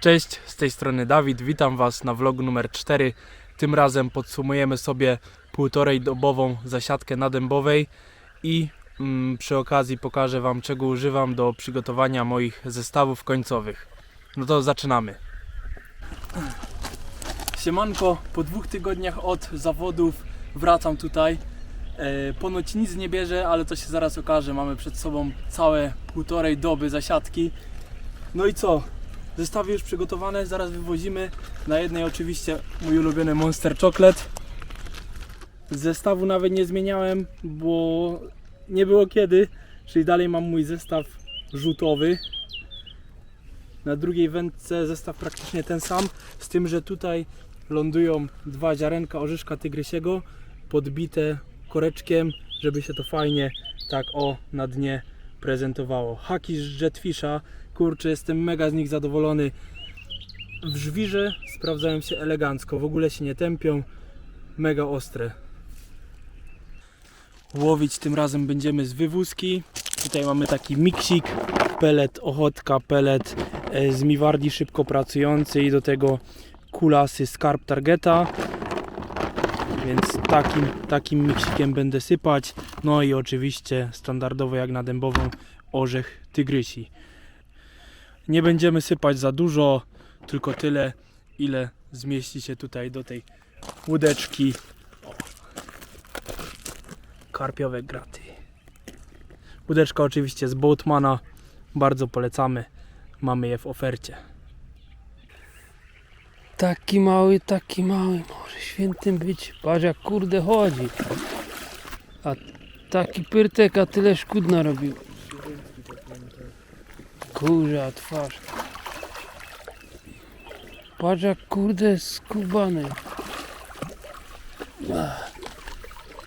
Cześć, z tej strony Dawid, witam Was na vlogu numer 4. Tym razem podsumujemy sobie półtorej dobową zasiadkę na Dębowej i mm, przy okazji pokażę Wam czego używam do przygotowania moich zestawów końcowych. No to zaczynamy. Siemanko, po dwóch tygodniach od zawodów wracam tutaj. E, ponoć nic nie bierze, ale to się zaraz okaże. Mamy przed sobą całe półtorej doby zasiadki. No i co? Zestawy już przygotowane, zaraz wywozimy. Na jednej oczywiście mój ulubiony Monster Chocolate. Zestawu nawet nie zmieniałem, bo nie było kiedy, czyli dalej mam mój zestaw rzutowy. Na drugiej wędce zestaw praktycznie ten sam, z tym, że tutaj lądują dwa ziarenka orzeszka tygrysiego podbite koreczkiem, żeby się to fajnie tak o na dnie prezentowało. Haki z Jetfisha, kurczę, jestem mega z nich zadowolony. W żwirze sprawdzają się elegancko, w ogóle się nie tępią, mega ostre. Łowić tym razem będziemy z wywózki. Tutaj mamy taki miksik, pelet ochotka, pelet e, z Miwardi szybko pracujący i do tego kulasy Skarb Targeta. Więc takim, takim miksikiem będę sypać. No i oczywiście standardowo jak na dębową orzech tygrysi. Nie będziemy sypać za dużo, tylko tyle, ile zmieści się tutaj do tej łódeczki. O. Karpiowe graty. Łódeczka oczywiście z Boatmana, bardzo polecamy. Mamy je w ofercie. Taki mały, taki mały, może świętym być. Patrz jak kurde chodzi. A taki pyrtek, a tyle szkód narobił. Kurza twarz. Patrz jak kurde skubany.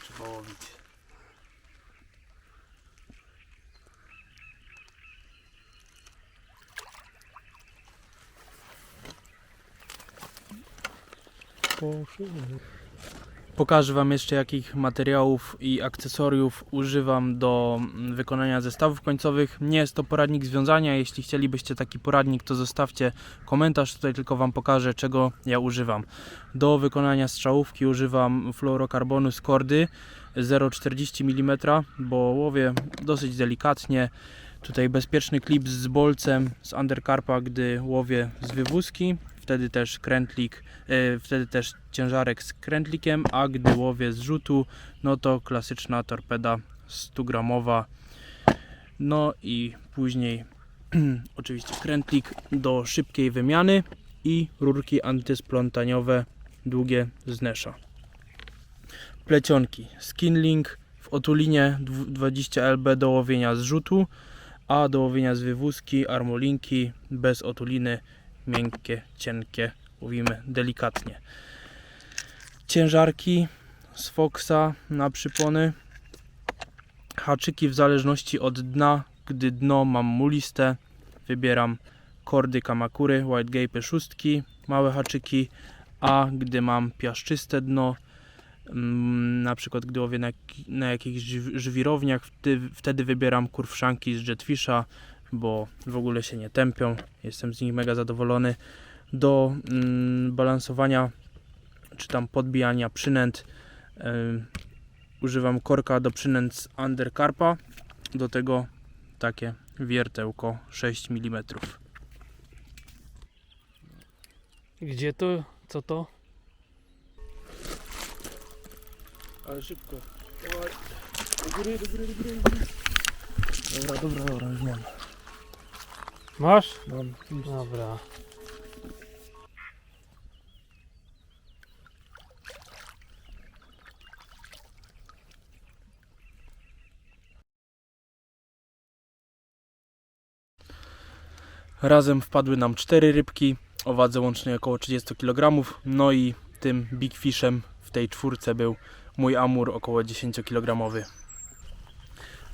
Trzeba łowić. Pokażę Wam jeszcze jakich materiałów i akcesoriów używam do mm, wykonania zestawów końcowych. Nie jest to poradnik związania. Jeśli chcielibyście taki poradnik, to zostawcie komentarz. Tutaj tylko Wam pokażę, czego ja używam. Do wykonania strzałówki używam fluorokarbonu z kordy 0,40 mm, bo łowię dosyć delikatnie. Tutaj bezpieczny klip z bolcem z undercarpa, gdy łowię z wywózki. Wtedy też krętlik, e, wtedy też ciężarek z krętlikiem, a gdy łowię z rzutu, no to klasyczna torpeda 100 gramowa. No i później oczywiście krętlik do szybkiej wymiany i rurki antysplątaniowe długie z Nesha. Plecionki Skinlink w otulinie dwu- 20 lb do łowienia z rzutu, a do łowienia z wywózki armolinki bez otuliny, miękkie, cienkie, łowimy delikatnie. Ciężarki z Foxa na przypony, haczyki w zależności od dna, gdy dno mam muliste, wybieram kordy Kamakury, White Gape szóstki, małe haczyki, a gdy mam piaszczyste dno, mm, na przykład gdy łowię na, na jakichś żw- żwirowniach, wtedy wybieram kurwszanki z Jetfisha, bo w ogóle się nie tępią, jestem z nich mega zadowolony. Do mm, balansowania czy tam podbijania przynęt używam korka do przynęt z undercarpa, do tego takie wiertełko 6 mm. Gdzie to? Co to? Ale szybko. Do góry, do góry, do góry, do góry. Dobra, dobra, dobra, już mam. Masz? mam. Dobra. Razem wpadły nam cztery rybki o wadze łącznej około 30 kg. No i tym big fishem w tej czwórce był mój amur około 10 kg.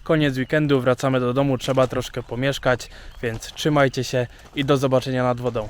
Koniec weekendu, wracamy do domu, trzeba troszkę pomieszkać, więc trzymajcie się i do zobaczenia nad wodą.